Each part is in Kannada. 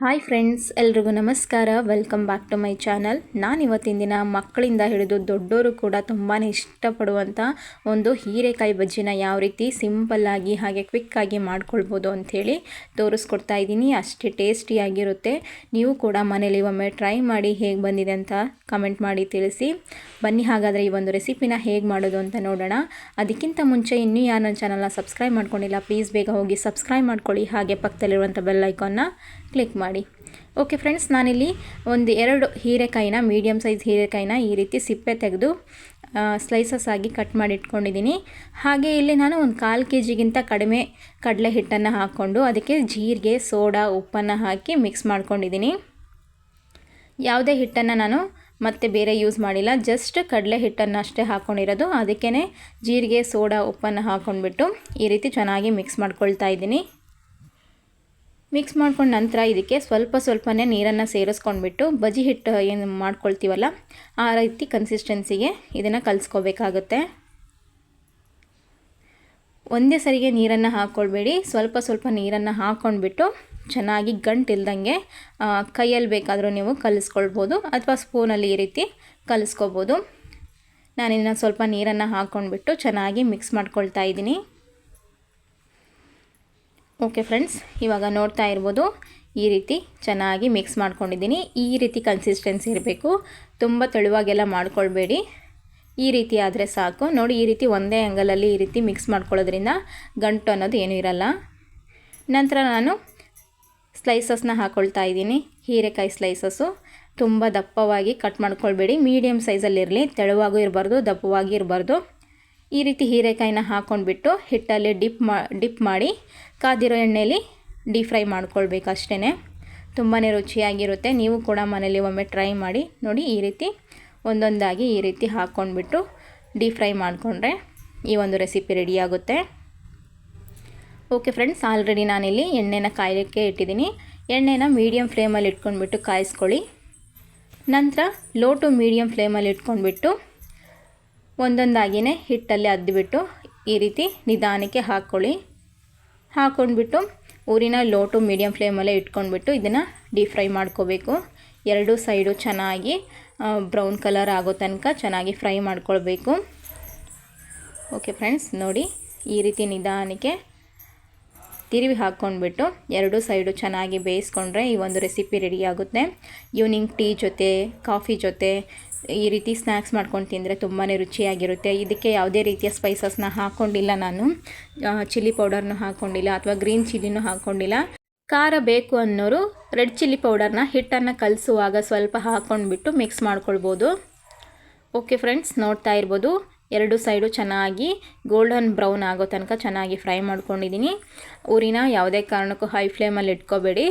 ಹಾಯ್ ಫ್ರೆಂಡ್ಸ್, ಎಲ್ರಿಗೂ ನಮಸ್ಕಾರ. Welcome back to my channel ನಾನು ಇವತ್ತಿನ ದಿನ ಮಕ್ಕಳಿಂದ ಹಿಡಿದು ದೊಡ್ಡವರು ಕೂಡ ತುಂಬಾ ಇಷ್ಟಪಡುವಂಥ ಒಂದು ಹೀರೆಕಾಯಿ ಬಜ್ಜಿನ ಯಾವ ರೀತಿ ಸಿಂಪಲ್ಲಾಗಿ ಹಾಗೆ ಕ್ವಿಕ್ಕಾಗಿ ಮಾಡ್ಕೊಳ್ಬೋದು ಅಂಥೇಳಿ ತೋರಿಸ್ಕೊಡ್ತಾ ಇದ್ದೀನಿ. ಅಷ್ಟೇ ಟೇಸ್ಟಿಯಾಗಿರುತ್ತೆ ನೀವು ಕೂಡ ಮನೇಲಿ ಒಮ್ಮೆ ಟ್ರೈ ಮಾಡಿ ಹೇಗೆ ಬಂದಿದೆ ಅಂತ ಕಮೆಂಟ್ ಮಾಡಿ ತಿಳಿಸಿ. ಬನ್ನಿ, ಹಾಗಾದರೆ ಈ ಒಂದು ರೆಸಿಪಿನ ಹೇಗೆ ಮಾಡೋದು ಅಂತ ನೋಡೋಣ. ಅದಕ್ಕಿಂತ ಮುಂಚೆ ಇನ್ನೂ ಯಾರು ನನ್ನ ಚಾನಲ್ನ ಸಬ್ಸ್ಕ್ರೈಬ್ ಮಾಡ್ಕೊಂಡಿಲ್ಲ ಪ್ಲೀಸ್ ಬೇಗ ಹೋಗಿ ಸಬ್ಸ್ಕ್ರೈಬ್ ಮಾಡ್ಕೊಳ್ಳಿ. ಹಾಗೆ ಪಕ್ಕದಲ್ಲಿರುವಂಥ ಬೆಲ್ ಐಕಾನ್ನ ಕ್ಲಿಕ್ ಮಾಡಿ. ಓಕೆ ಫ್ರೆಂಡ್ಸ್ ನಾನಿಲ್ಲಿ ಒಂದು ಎರಡು ಹೀರೆಕಾಯಿನ ಮೀಡಿಯಮ್ ಸೈಜ್ ಹೀರೆಕಾಯಿನ ಈ ರೀತಿ ಸಿಪ್ಪೆ ತೆಗೆದು ಸ್ಲೈಸಸ್ ಆಗಿ ಕಟ್ ಮಾಡಿ ಇಟ್ಕೊಂಡಿದ್ದೀನಿ. ಹಾಗೆ ಇಲ್ಲಿ ನಾನು ಒಂದು ಕಾಲು ಕೆ ಜಿಗಿಂತ ಕಡಿಮೆ ಕಡಲೆ ಹಿಟ್ಟನ್ನು ಹಾಕ್ಕೊಂಡು ಅದಕ್ಕೆ ಜೀರಿಗೆ, ಸೋಡಾ, ಉಪ್ಪನ್ನು ಹಾಕಿ ಮಿಕ್ಸ್ ಮಾಡ್ಕೊಂಡಿದ್ದೀನಿ. ಯಾವುದೇ ಹಿಟ್ಟನ್ನು ನಾನು ಮತ್ತೆ ಬೇರೆ ಯೂಸ್ ಮಾಡಿಲ್ಲ ಜಸ್ಟ್ ಕಡಲೆ ಹಿಟ್ಟನ್ನು ಅಷ್ಟೇ ಹಾಕ್ಕೊಂಡಿರೋದು ಅದಕ್ಕೇ ಜೀರಿಗೆ, ಸೋಡಾ, ಉಪ್ಪನ್ನು ಹಾಕ್ಕೊಂಡ್ಬಿಟ್ಟು ಈ ರೀತಿ ಚೆನ್ನಾಗಿ ಮಿಕ್ಸ್ ಮಾಡ್ಕೊಳ್ತಾ ಇದ್ದೀನಿ. ಮಿಕ್ಸ್ ಮಾಡ್ಕೊಂಡ ನಂತರ ಇದಕ್ಕೆ ಸ್ವಲ್ಪ ಸ್ವಲ್ಪನೇ ನೀರನ್ನು ಸೇರಿಸ್ಕೊಂಡ್ಬಿಟ್ಟು ಬಜ್ಜಿ ಹಿಟ್ಟು ಏನು ಮಾಡ್ಕೊಳ್ತೀವಲ್ಲ, ಆ ರೀತಿ ಕನ್ಸಿಸ್ಟೆನ್ಸಿಗೆ ಇದನ್ನು ಕಲಿಸ್ಕೋಬೇಕಾಗುತ್ತೆ. ಒಂದೇ ಸರಿಗೆ ನೀರನ್ನು ಹಾಕ್ಕೊಳ್ಬೇಡಿ ಸ್ವಲ್ಪ ಸ್ವಲ್ಪ ನೀರನ್ನು ಹಾಕ್ಕೊಂಡ್ಬಿಟ್ಟು ಚೆನ್ನಾಗಿ ಗಂಟಿಲ್ದಂಗೆ ಕೈಯಲ್ಲಿ ಬೇಕಾದರೂ ನೀವು ಕಲಿಸ್ಕೊಳ್ಬೋದು ಅಥವಾ ಸ್ಪೂನಲ್ಲಿ ಈ ರೀತಿ ಕಲಿಸ್ಕೋಬೋದು. ನಾನಿನ್ನು ಸ್ವಲ್ಪ ನೀರನ್ನು ಹಾಕ್ಕೊಂಡ್ಬಿಟ್ಟು ಚೆನ್ನಾಗಿ ಮಿಕ್ಸ್ ಮಾಡ್ಕೊಳ್ತಾ ಇದ್ದೀನಿ. ಓಕೆ ಫ್ರೆಂಡ್ಸ್ ಇವಾಗ ನೋಡ್ತಾ ಇರ್ಬೋದು, ಈ ರೀತಿ ಚೆನ್ನಾಗಿ ಮಿಕ್ಸ್ ಮಾಡ್ಕೊಂಡಿದ್ದೀನಿ. ಈ ರೀತಿ ಕನ್ಸಿಸ್ಟೆನ್ಸಿ ಇರಬೇಕು. ತುಂಬ ತೆಳುವಾಗೆಲ್ಲ ಮಾಡ್ಕೊಳ್ಬೇಡಿ. ಈ ರೀತಿ ಆದರೆ ಸಾಕು. ನೋಡಿ, ಈ ರೀತಿ ಒಂದೇ ಆ್ಯಂಗಲಲ್ಲಿ ಈ ರೀತಿ ಮಿಕ್ಸ್ ಮಾಡ್ಕೊಳ್ಳೋದ್ರಿಂದ ಗಂಟು ಅನ್ನೋದು ಏನೂ ಇರಲ್ಲ. ನಂತರ ನಾನು ಸ್ಲೈಸಸ್ನ ಹಾಕ್ಕೊಳ್ತಾ ಇದ್ದೀನಿ. ಹೀರೆಕಾಯಿ ಸ್ಲೈಸಸ್ಸು ತುಂಬ ದಪ್ಪವಾಗಿ ಕಟ್ ಮಾಡ್ಕೊಳ್ಬೇಡಿ. ಮೀಡಿಯಮ್ ಸೈಜಲ್ಲಿರಲಿ ತೆಳುವಾಗೂ ಇರಬಾರ್ದು, ದಪ್ಪವಾಗಿ ಇರಬಾರ್ದು. ಈ ರೀತಿ ಹೀರೆಕಾಯಿನ ಹಾಕ್ಕೊಂಡ್ಬಿಟ್ಟು ಹಿಟ್ಟಲ್ಲಿ ಡಿಪ್ ಮಾ, ಡಿಪ್ ಮಾಡಿ ಕಾದಿರೋ ಎಣ್ಣೆಯಲ್ಲಿ ಡೀಪ್ ಫ್ರೈ ಮಾಡ್ಕೊಳ್ಬೇಕು ಅಷ್ಟೇ ತುಂಬಾ ರುಚಿಯಾಗಿರುತ್ತೆ. ನೀವು ಕೂಡ ಮನೇಲಿ ಒಮ್ಮೆ ಟ್ರೈ ಮಾಡಿ ನೋಡಿ ಈ ರೀತಿ ಒಂದೊಂದಾಗಿ ಈ ರೀತಿ ಹಾಕ್ಕೊಂಡ್ಬಿಟ್ಟು ಡೀಪ್ ಫ್ರೈ ಮಾಡಿಕೊಂಡ್ರೆ ಈ ಒಂದು ರೆಸಿಪಿ ರೆಡಿಯಾಗುತ್ತೆ ಓಕೆ ಫ್ರೆಂಡ್ಸ್, ಆಲ್ರೆಡಿ ನಾನಿಲ್ಲಿ ಎಣ್ಣೆನ ಕಾಯಲಿಕ್ಕೆ ಇಟ್ಟಿದ್ದೀನಿ. ಎಣ್ಣೆನ ಮೀಡಿಯಮ್ ಫ್ಲೇಮಲ್ಲಿ ಇಟ್ಕೊಂಡ್ಬಿಟ್ಟು ಕಾಯಿಸ್ಕೊಳ್ಳಿ. ನಂತರ ಲೋ ಟು ಮೀಡಿಯಮ್ ಫ್ಲೇಮಲ್ಲಿ ಇಟ್ಕೊಂಡ್ಬಿಟ್ಟು ಒಂದೊಂದಾಗಿಯೇ ಹಿಟ್ಟಲ್ಲಿ ಅದ್ದುಬಿಟ್ಟು ಈ ರೀತಿ ನಿಧಾನಕ್ಕೆ ಹಾಕ್ಕೊಳ್ಳಿ. ಹಾಕ್ಕೊಂಡ್ಬಿಟ್ಟು ಊರಿನ ಲೋ ಟು ಮೀಡಿಯಮ್ ಫ್ಲೇಮಲ್ಲೇ ಇಟ್ಕೊಂಡ್ಬಿಟ್ಟು ಇದನ್ನು ಡೀಪ್ ಫ್ರೈ ಮಾಡ್ಕೋಬೇಕು. ಎರಡು ಸೈಡು ಚೆನ್ನಾಗಿ ಬ್ರೌನ್ ಕಲರ್ ಆಗೋ ತನಕ ಚೆನ್ನಾಗಿ ಫ್ರೈ ಮಾಡ್ಕೊಳ್ಬೇಕು. ಓಕೆ ಫ್ರೆಂಡ್ಸ್, ನೋಡಿ ಈ ರೀತಿ ನಿಧಾನಕ್ಕೆ ತಿರುವಿ ಹಾಕ್ಕೊಂಡ್ಬಿಟ್ಟು ಎರಡು ಸೈಡು ಚೆನ್ನಾಗಿ ಬೇಯಿಸ್ಕೊಂಡ್ರೆ ಈ ಒಂದು ರೆಸಿಪಿ ರೆಡಿ ಆಗುತ್ತೆ. ಈವ್ನಿಂಗ್ ಟೀ ಜೊತೆ, ಕಾಫಿ ಜೊತೆ ಈ ರೀತಿ ಸ್ನ್ಯಾಕ್ಸ್ ಮಾಡ್ಕೊಂಡು ತಿಂದರೆ ತುಂಬಾ ರುಚಿಯಾಗಿರುತ್ತೆ. ಇದಕ್ಕೆ ಯಾವುದೇ ರೀತಿಯ ಸ್ಪೈಸಸ್ನ ಹಾಕ್ಕೊಂಡಿಲ್ಲ ನಾನು. ಚಿಲ್ಲಿ ಪೌಡರ್ನೂ ಹಾಕ್ಕೊಂಡಿಲ್ಲ ಅಥವಾ ಗ್ರೀನ್ ಚಿಲ್ಲಿನೂ ಹಾಕ್ಕೊಂಡಿಲ್ಲ ಖಾರ ಬೇಕು ಅನ್ನೋರು ರೆಡ್ ಚಿಲ್ಲಿ ಪೌಡರ್ನ ಹಿಟ್ಟನ್ನು ಕಲಿಸುವಾಗ ಸ್ವಲ್ಪ ಹಾಕ್ಕೊಂಡ್ಬಿಟ್ಟು ಮಿಕ್ಸ್ ಮಾಡ್ಕೊಳ್ಬೋದು. ಓಕೆ ಫ್ರೆಂಡ್ಸ್ ನೋಡ್ತಾ ಇರ್ಬೋದು. ಎರಡು ಸೈಡು ಚೆನ್ನಾಗಿ ಗೋಲ್ಡನ್ ಬ್ರೌನ್ ಆಗೋ ತನಕ ಚೆನ್ನಾಗಿ ಫ್ರೈ ಮಾಡ್ಕೊಂಡಿದ್ದೀನಿ. ಊರಿನ ಯಾವುದೇ ಕಾರಣಕ್ಕೂ ಹೈ ಫ್ಲೇಮಲ್ಲಿ ಇಟ್ಕೋಬೇಡಿ.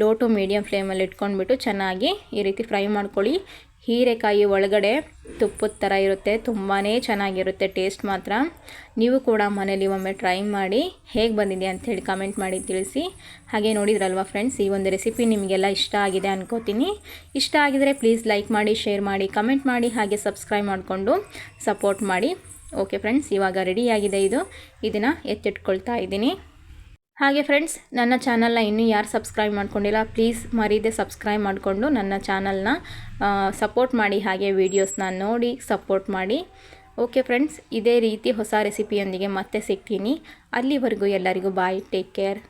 ಲೋ ಟು ಮೀಡಿಯಮ್ ಫ್ಲೇಮಲ್ಲಿ ಇಟ್ಕೊಂಡ್ಬಿಟ್ಟು ಚೆನ್ನಾಗಿ ಈ ರೀತಿ ಫ್ರೈ ಮಾಡ್ಕೊಳ್ಳಿ. ಹೀರೆಕಾಯಿ ಒಳಗಡೆ ತುಪ್ಪದ ಥರ ಇರುತ್ತೆ ತುಂಬಾ ಚೆನ್ನಾಗಿರುತ್ತೆ, ಟೇಸ್ಟ್ ಮಾತ್ರ. ನೀವು ಕೂಡ ಮನೇಲಿ ಒಮ್ಮೆ ಟ್ರೈ ಮಾಡಿ, ಹೇಗೆ ಬಂದಿದೆ ಅಂಥೇಳಿ ಕಮೆಂಟ್ ಮಾಡಿ ತಿಳಿಸಿ. ಹಾಗೆ ನೋಡಿದ್ರಲ್ವ ಫ್ರೆಂಡ್ಸ್ ಈ ಒಂದು ರೆಸಿಪಿ ನಿಮಗೆಲ್ಲ ಇಷ್ಟ ಆಗಿದೆ ಅನ್ಕೋತೀನಿ. ಇಷ್ಟ ಆಗಿದರೆ ಪ್ಲೀಸ್ ಲೈಕ್ ಮಾಡಿ ಶೇರ್ ಮಾಡಿ ಕಮೆಂಟ್ ಮಾಡಿ, ಹಾಗೆ ಸಬ್ಸ್ಕ್ರೈಬ್ ಮಾಡಿಕೊಂಡು ಸಪೋರ್ಟ್ ಮಾಡಿ. ಓಕೆ ಫ್ರೆಂಡ್ಸ್ ಇವಾಗ ರೆಡಿಯಾಗಿದೆ ಇದು. ಇದನ್ನು ಎತ್ತಿಟ್ಕೊಳ್ತಾ ಇದ್ದೀನಿ. ಹಾಗೆ ಫ್ರೆಂಡ್ಸ್ ನನ್ನ ಚಾನಲ್ನ ಇನ್ನೂ ಯಾರು ಸಬ್ಸ್ಕ್ರೈಬ್ ಮಾಡ್ಕೊಂಡಿಲ್ಲ ಪ್ಲೀಸ್ ಮರೀದೆ ಸಬ್ಸ್ಕ್ರೈಬ್ ಮಾಡಿಕೊಂಡು ನನ್ನ ಚಾನಲ್ನ ಸಪೋರ್ಟ್ ಮಾಡಿ, ಹಾಗೆ ವೀಡಿಯೋಸ್ನ ನೋಡಿ ಸಪೋರ್ಟ್ ಮಾಡಿ. ಓಕೆ ಫ್ರೆಂಡ್ಸ್ ಇದೇ ರೀತಿ ಹೊಸ ರೆಸಿಪಿಯೊಂದಿಗೆ ಮತ್ತೆ ಸಿಗ್ತೀನಿ. ಅಲ್ಲಿವರೆಗೂ ಎಲ್ಲರಿಗೂ ಬಾಯ್ ಟೇಕ್ ಕೇರ್